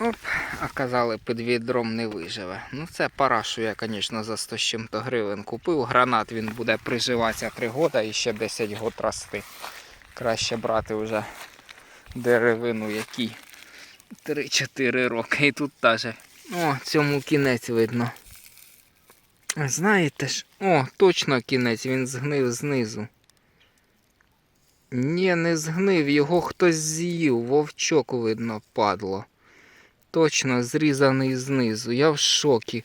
Оп, а казали, під відром не виживе. Ну це парашу я, звісно, за 100 з чим-то гривень купив. Гранат він буде приживатися 3 года і ще 10 год рости. Краще брати вже деревину, якій 3-4 роки. І тут теж. О, цьому кінець видно. Знаєте ж, о, точно кінець, він згнив знизу. Ні, не згнив, його хтось з'їв, вовчок видно, падло. Точно зрізаний знизу. Я в шокі.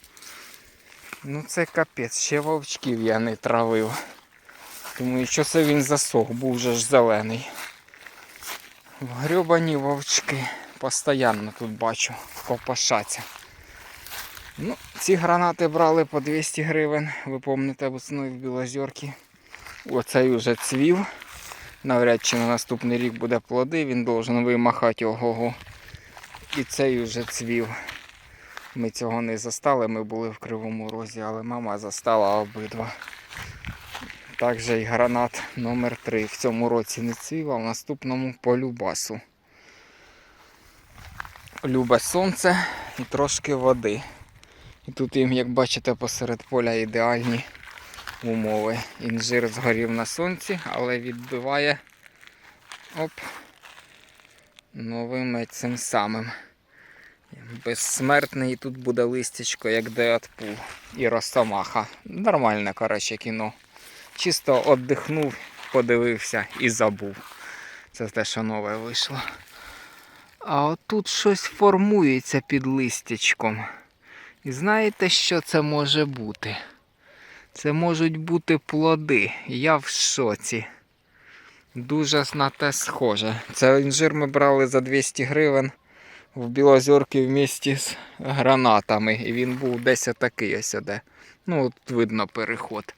Ну це капець, ще вовчків я не травив. Думаю, що це він засох, був же ж зелений. Грьобані вовчки. Постоянно тут бачу, копошаться. Ну, ці гранати брали по 200 гривень. Ви пам'ятаєте, весною в Білозерці. Оцей уже цвів. Навряд чи на наступний рік буде плоди, він должен вимахати ого-го. І цей уже цвів. Ми цього не застали, ми були в Кривому Розі, але мама застала обидва. Також і гранат номер 3 в цьому році не цвів, а в наступному по Любасу. Любе сонце і трошки води. І тут їм, як бачите, посеред поля ідеальні умови. Інжир згорів на сонці, але відбиває оп, новим цим самим. Безсмертний тут буде листячко, як Деадпул і Росомаха. Нормальне, коротше, кіно. Чисто віддихнув, подивився і забув. Це те, що нове вийшло. А отут щось формується під листячком. І знаєте, що це може бути? Це можуть бути плоди. Я в шоці. Дуже на те схоже. Це інжир ми брали за 200 гривень в Білозорки в місті з гранатами. І він був десь отакий ось де. Ну, от видно переход,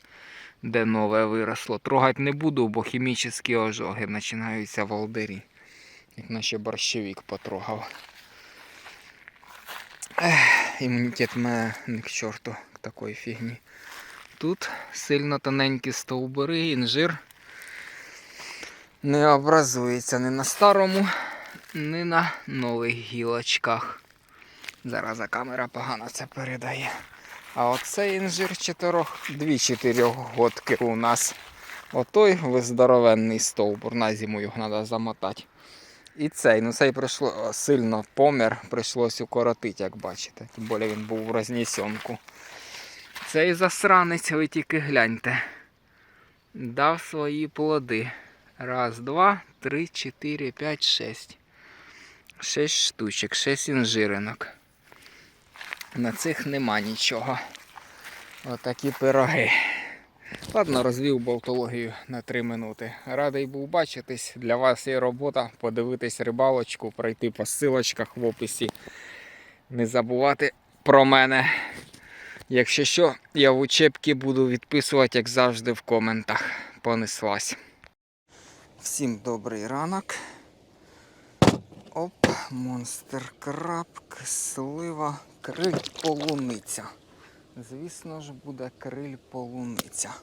де нове виросло. Трогати не буду, бо хімічні ожоги починаються в алдері. Як наче борщевик потрогав. Ех, імунітет мене не к чорту такої фігні. Тут сильно тоненькі стовбури, інжир не образується ні на старому, ні на нових гілочках. Зараз камера погано це передає. А оцей інжир чотирьох, дві чотирьохгодки у нас. Отой здоровенний стовбур. На зиму його треба замотати. І цей, ну цей прийшло сильно помер, прийшлось укоротити, як бачите. Тим більше він був в рознесенку. Цей засранець, ви тільки гляньте. Дав свої плоди. Раз, два, три, чотири, п'ять, шесть. Шесть штучок, шесть інжиринок. На цих нема нічого. Отакі пироги. Ладно, розвів болтологію на 3 минути. Радий був бачитись. Для вас є робота. Подивитись рибалочку, пройти по силочках в описі. Не забувати про мене. Якщо що, я в учебці буду відписувати, як завжди, в коментах. Понеслась. Всім добрий ранок. Оп, монстр краб, кислива, криль полуниця. Звісно ж, буде криль полуниця.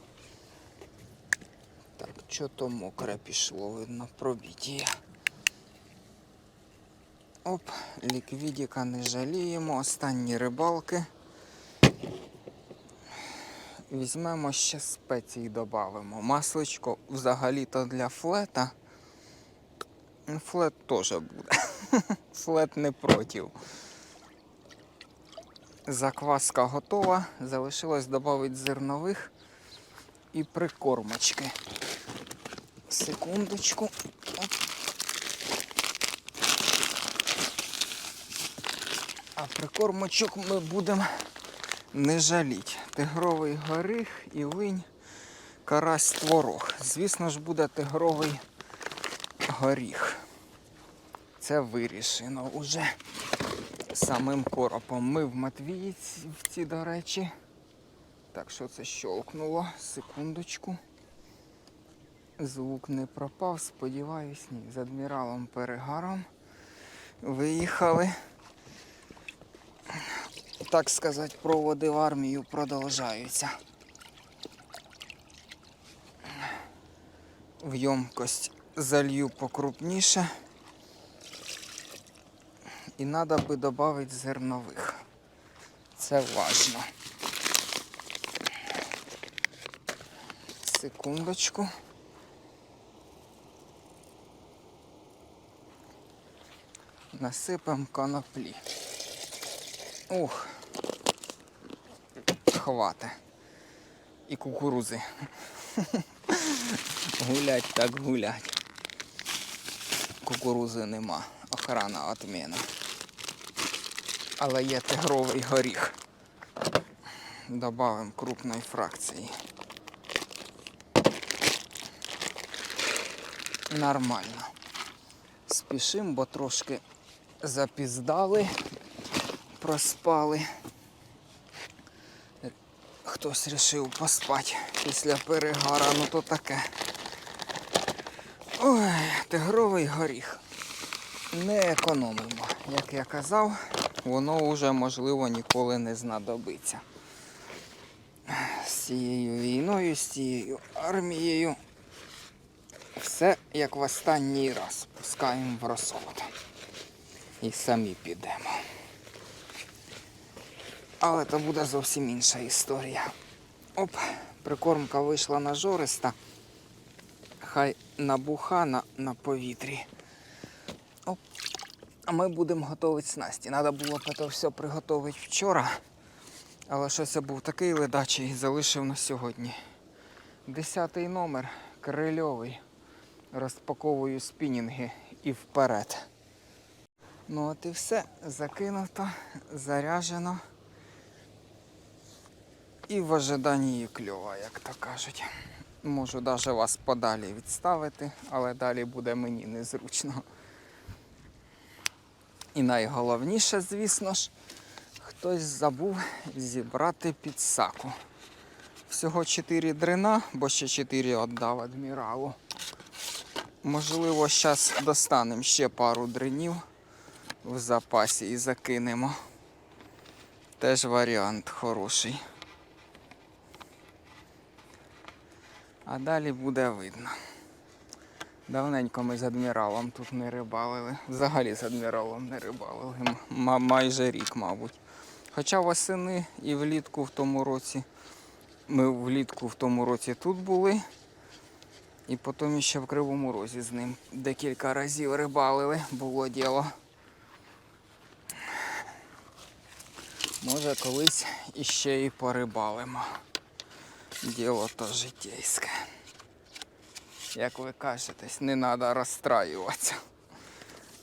Так, що то мокре пішло, видно, пробіття. Оп, ліквідіка не жаліємо, останні рибалки. Візьмемо ще спеції додамо. Масличко взагалі-то для флета. Флет теж буде. Флет не проти. Закваска готова. Залишилось додати зернових і прикормочки. Секундочку. А прикормочок ми будемо не жаліть. Тигровий горіх і линь, карась творог. Звісно ж, буде тигровий горіх. Це вирішено уже самим коропом. Ми в Матвіївці, до речі. Так, що це щолкнуло? Секундочку. Звук не пропав, сподіваюсь, ні. З адміралом перегаром виїхали. Так сказати, проводи в армію продовжаються. В ємкость залью покрупніше. І треба би додати зернових. Це важно. Секундочку. Насипемо коноплі. Ух. Хвате. І кукурузи. гулять так гулять. Кукурузи нема. Охрана отміна. Але є тигровий горіх. Добавимо крупної фракції. Нормально. Спішимо, бо трошки запіздали, проспали. Хтось рішив поспати після перегара, ну то таке. Ой, тигровий горіх. Не економимо. Як я казав, воно вже можливо ніколи не знадобиться. З цією війною, з цією армією. Все як в останній раз. Пускаємо в розход. І самі підемо. Але то буде зовсім інша історія. Оп, прикормка вийшла на жориста. Хай набуха на, повітрі. Оп. А ми будемо готувати снасті. Треба було це все приготувати вчора. Але щось я був такий ледачий, і залишив на сьогодні. Десятий номер, крильовий. Розпаковую спінінги і вперед. Ну от і все. Закинуто, заряжено. І в ожиданні кльова, як то кажуть. Можу навіть вас подалі відставити, але далі буде мені незручно. І найголовніше, звісно ж, хтось забув зібрати підсаку. Всього 4 дрина, бо ще 4 віддав адміралу. Можливо, зараз достанемо ще пару дринів в запасі і закинемо. Теж варіант хороший. А далі буде видно. Давненько ми з адміралом тут не рибалили. Взагалі з адміралом не рибалили. М- майже рік, мабуть. Хоча восени і влітку в тому році. Ми влітку в тому році тут були. І потім ще в Кривому Розі з ним декілька разів рибалили, було діло. Може колись іще і порибалимо. Діло то житейське. Як ви кажетесь, не треба розстраюватися.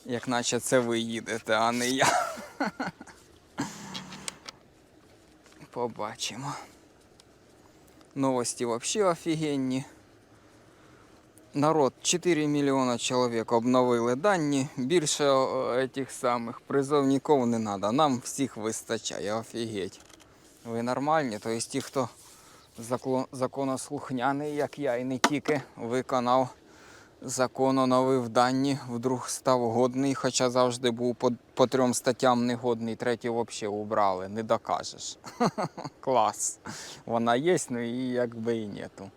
Як наче це ви їдете, а не я. Побачимо. Новості взагалі офігенні. Народ, 4 мільйона чоловік обновили дані. Більше е, тих самих призовників не треба. Нам всіх вистачає, офігеть. Ви нормальні? Тобто ті, хто законослухняний, як я, і не тільки виконав закон, оновив дані, вдруг став годний, хоча завжди був по, по трьом статтям негодний, третю взагалі убрали, не докажеш. Клас. Вона є, ну її якби і нету.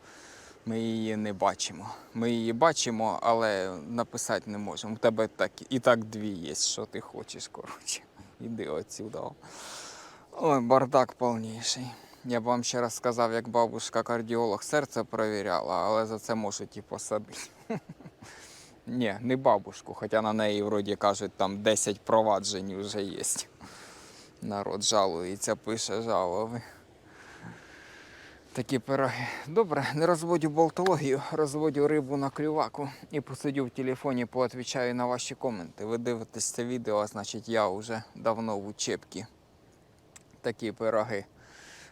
Ми її не бачимо. Ми її бачимо, але написати не можемо. У тебе так, і так дві є, що ти хочеш, коротше. Іди отсюда. Ой, бардак повніший. Я б вам ще раз сказав, як бабушка кардіолог серце перевіряла, але за це можуть і посадити. Ні, не бабушку, хоча на неї вроді кажуть, там 10 проваджень вже є. Народ жалується, пише жалоби. Такі пироги. Добре, не розводю болтологію, розводю рибу на клюваку і посидю в телефоні, поотвічаю на ваші коменти. Ви дивитесь це відео, значить я вже давно в учебці. Такі пироги.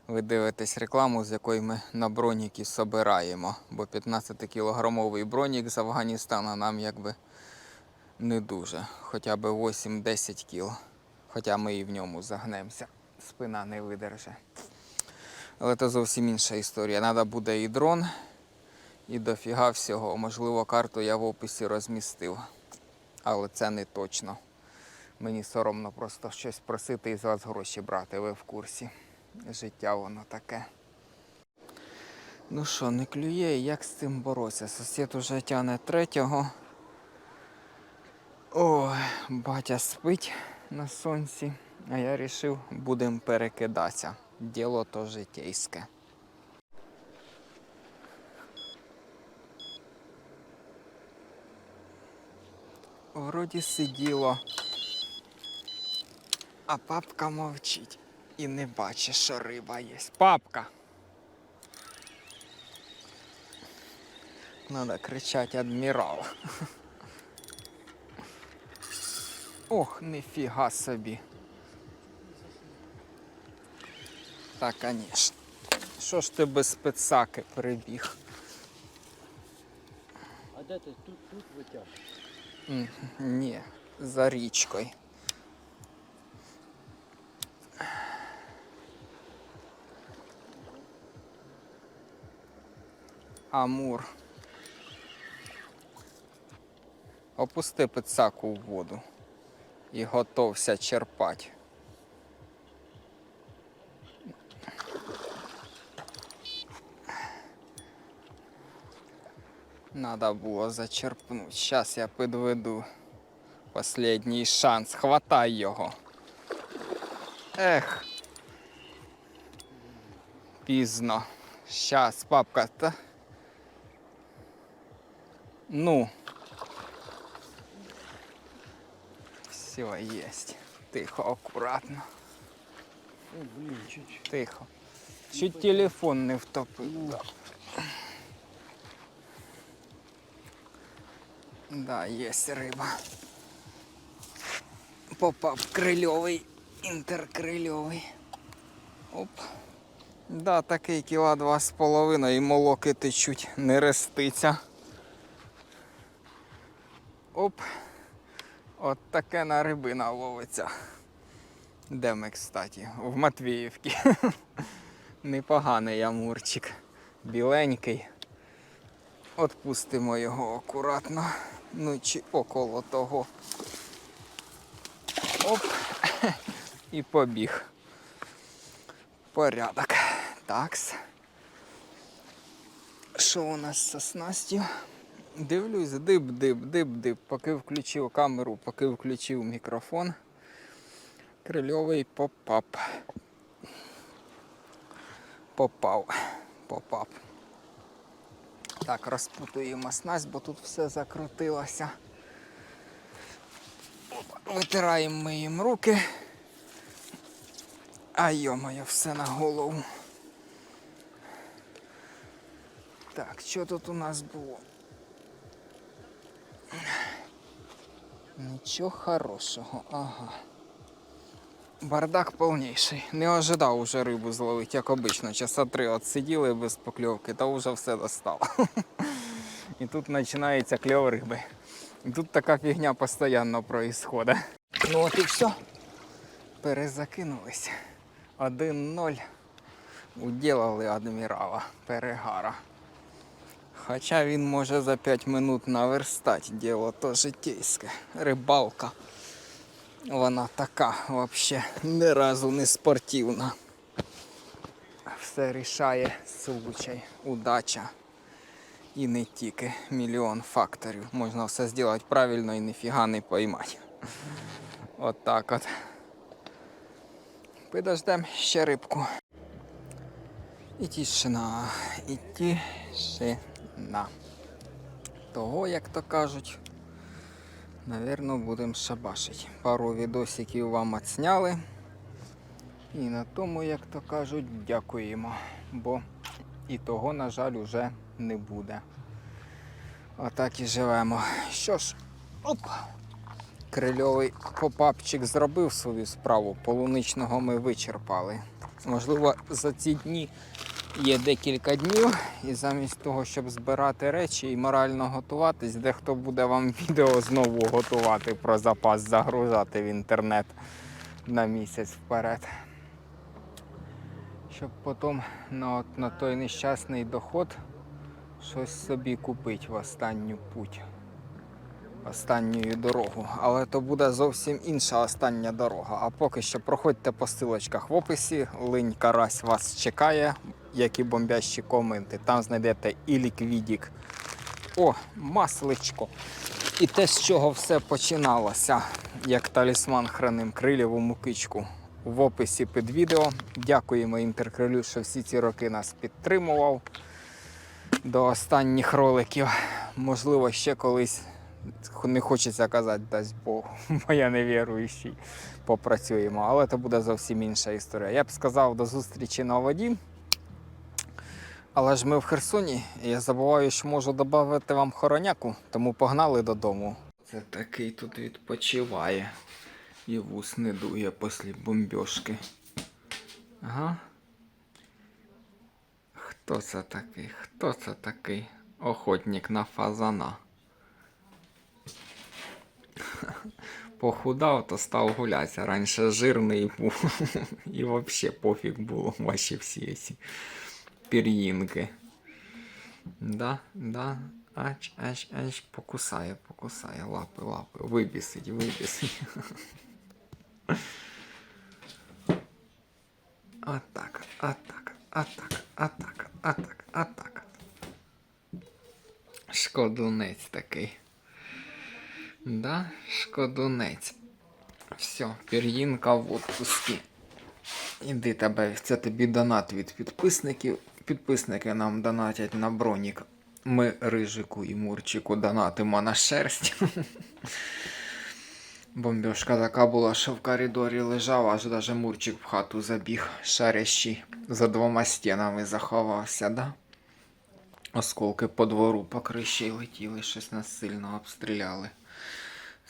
Ви дивитесь рекламу, з якої ми на броніки собираємо. Бо 15-кілограмовий бронік з Афганістана нам якби не дуже. Хоча б 8-10 кіл. Хоча ми і в ньому загнемося. Спина не видерже. Але це зовсім інша історія. Треба буде і дрон, і дофіга всього. Можливо, карту я в описі розмістив. Але це не точно. Мені соромно просто щось просити і з вас гроші брати, ви в курсі. Життя воно таке. Ну що, не клює, як з цим боротися? Сусід уже тяне третього. Ой, батя спить, на сонці. А я вирішив, будемо перекидатися. Діло то житейське. Вроді сиділо, а папка мовчить і не бачить, що риба є. Папка! Надо кричать адмірал. Ох, ніфіга собі. Так, конечно. Що ж ти без спецаки прибіг? А де ти тут, тут витяг? Ні, за річкою. Амур. Опусти пицаку в воду і готовся черпати. Надо було зачерпнути. Зараз я підведу. Последній шанс. Хватай його. Ех. Пізно. Щас, папка, та. Ну. Все, єсть. Тихо, акуратно. О, блін, чуть. Тихо. Чуть телефон не втопив. Да. Да, є риба. Попав крильовий, інтеркрильовий. Оп. Да, такий кіла два з половиною і молоки течуть, не реститься. Оп. От таке на рибина ловиться. Де ми, кстати? В Матвіївці. Непоганий амурчик. Біленький. Отпустимо його акуратно. Ну чи около того. Оп. І побіг. Порядок. Такс. Що у нас зі снастю? Дивлюсь, диб-диб. Поки включив камеру, поки включив мікрофон. Крильовий попап. Попав. Попап. Так, розпутуємо снасть, бо тут все закрутилося. Витираємо ми їм руки. А йомоє, все на голову. Так, що тут у нас було? Нічого хорошого, ага. Бардак повніший. Не ожидав уже рибу зловити, як обично. Часа три от сиділи без покльовки, та вже все достало. І тут починається кльов риби. І тут така фігня постійно проїсходить. Ну от і все. Перезакинулися. 1-0. Уділали адмірала перегара. Хоча він може за 5 минут наверстати, діло то житейське. Рибалка. Вона така взагалі ні разу не спортивна. Все рішає случай, удача. І не тільки мільйон факторів. Можна все зробити правильно і ніфіга не поймати. От так от. Підождемо ще рибку. І тишина, і тишина. Того, як то кажуть, Навірно, будемо шабашити. Пару відосиків вам отсняли. І на тому, як то кажуть, дякуємо. Бо і того, на жаль, уже не буде. Отак і живемо. Що ж, оп! Крильовий попапчик зробив свою справу. Полуничного ми вичерпали. Можливо, за ці дні є декілька днів, і замість того, щоб збирати речі і морально готуватись, дехто буде вам відео знову готувати про запас, загружати в інтернет на місяць вперед. Щоб потім на, от, на той нещасний доход щось собі купити в останню путь. Останню дорогу. Але то буде зовсім інша остання дорога. А поки що проходьте по силочках в описі. Линь Карась вас чекає, як і бомбящі коменти. Там знайдете і ліквідік. О, масличко. І те, з чого все починалося, як талісман храним крилєву мукичку. В описі під відео. Дякуємо інтеркрилю, що всі ці роки нас підтримував до останніх роликів. Можливо, ще колись не хочеться казати, дасть Бог, бо я не попрацюємо. Але це буде зовсім інша історія. Я б сказав до зустрічі на воді. Але ж ми в Херсоні, і я забуваю, що можу додати вам хороняку, тому погнали додому. Це такий тут відпочиває. І вус не дує після бомбьошки. Ага. Хто це такий? Хто це такий? Охотник на фазана. Похудав, то став гулятися. Раніше жирний був. І взагалі пофіг було ваші всі ці пір'їнки. Да, да. Ач, ач, ач, покусає, покусає, лапи, лапи. Вибісить, вибісить. Атака, атака, атака, атака, атака, атака. Шкодунець такий. Да, шкодунець. Все, пір'їнка в отпуску. Іди тебе, це тобі донат від підписників. Підписники нам донатять на бронік. Ми рижику і мурчику донатимо на шерсть. Бомбьошка така була, що в коридорі лежав, аж даже мурчик в хату забіг, шарящий, за двома стінами заховався, да? Осколки по двору по летіли, щось нас сильно обстріляли.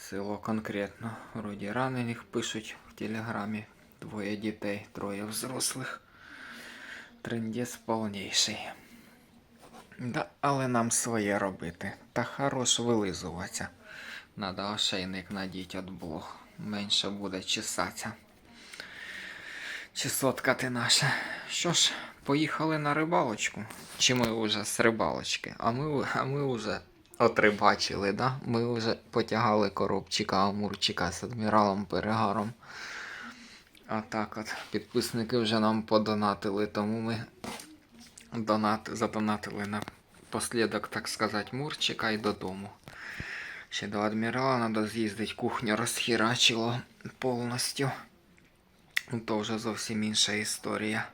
Село конкретно. Вроді ранених пишуть в телеграмі. Двоє дітей, троє взрослих. Трендець повніший. Да, але нам своє робити. Та хорош вилизуватися. Надо ошейник надіть от блох. Менше буде чесатися. Чесотка ти наша. Що ж, поїхали на рибалочку? Чи ми вже з рибалочки? А ми, а ми вже отрибачили, да? Ми вже потягали коробчика амурчика з адміралом Перегаром. А так от, підписники вже нам подонатили, тому ми донат, задонатили на послідок, так сказати, Мурчика і додому. Ще до адмірала треба з'їздити, кухню розхірачило повністю. То вже зовсім інша історія.